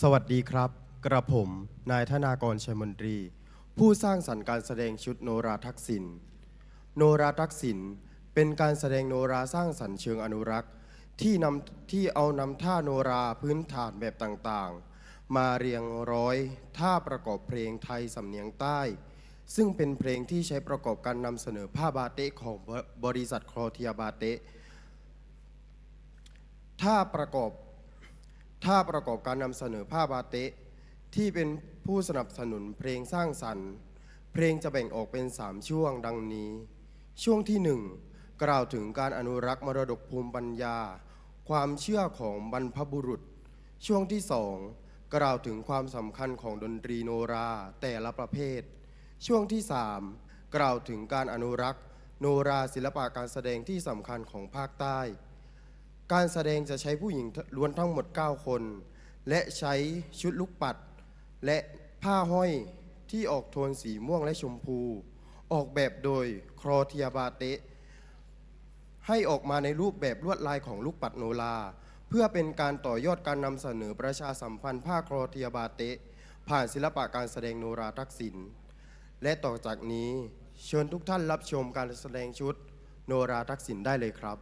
สวัสดีครับ กระผม นายธนากรชัยมนตรี ผู้สร้างสรรค์การแสดงชุดโนราทักษิณโนราทักษิณเป็นการแสดงโนราสร้างสรรค์เชิงอนุรักษ์ ที่นำที่เอานำท่าโนราพื้นฐานแบบต่างๆ มาเรียงร้อยท่าประกอบเพลงไทยสำเนียงใต้ ซึ่งเป็นเพลงที่ใช้ประกอบการนำเสนอผ้าบาเตะของบริษัทคลอเทียบาเตะท่าประกอบ ถ้าประกอบการนำเสนอผ้าบาเตะที่เป็นผู้สนับสนุนเพลงสร้างสรรค์ เพลงจะแบ่งออกเป็น 3 ช่วงดังนี้ ช่วงที่ 1 กล่าวถึงการอนุรักษ์มรดกภูมิปัญญา ความเชื่อของบรรพบุรุษ ช่วงที่ 2 กล่าวถึงความสำคัญของดนตรีโนราแต่ละประเภท ช่วงที่ 3 กล่าวถึงการอนุรักษ์ โนราศิลปะการแสดงที่สำคัญของภาคใต้ การแสดงจะใช้ผู้หญิงล้วนทั้งหมด 9 คน และใช้ชุดลูกปัด และผ้าห้อยที่ออกโทนสีม่วงและชมพู ออกแบบโดยครอเทียบาเตะ ให้ออกมาในรูปแบบลวดลายของลูกปัดโนรา เพื่อเป็นการต่อยอดการนำเสนอประชาสัมพันธ์ผ้าครอเทียบาเตะ ผ่านศิลปะการแสดงโนราทักษิณและต่อจากนี้เชิญทุกท่านรับชมการแสดงชุดโนราทักษิณได้เลยครับ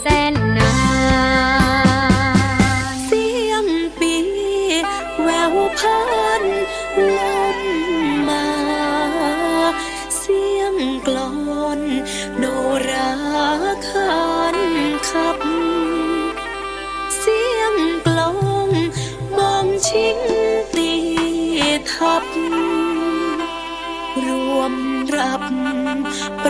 แสนนานเสียงปีแววพันลมมา เสียงกลอนโนราคานขับ เสียงกลองมองชิงตีทับ รวมรับ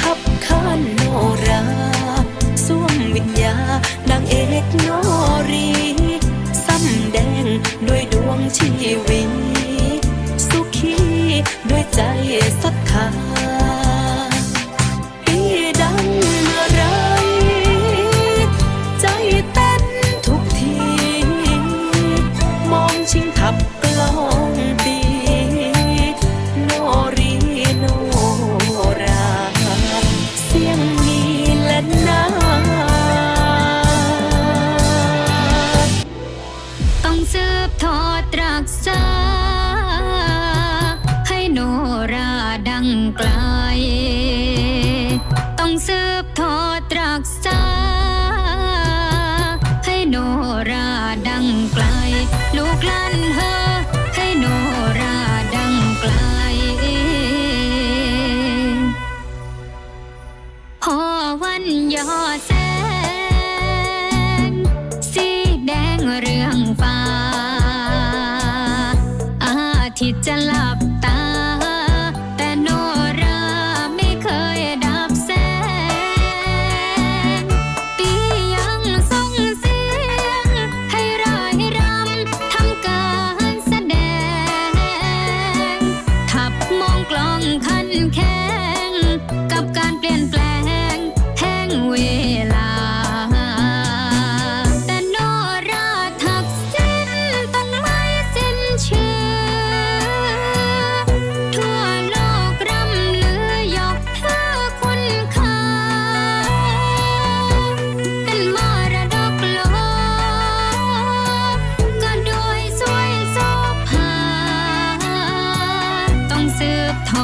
ขับขานโนราสวมวิญญานางเอกโนรีซ้ำแดงด้วยดวงชีวิตสุขีด้วยใจศรัทธา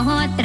হতা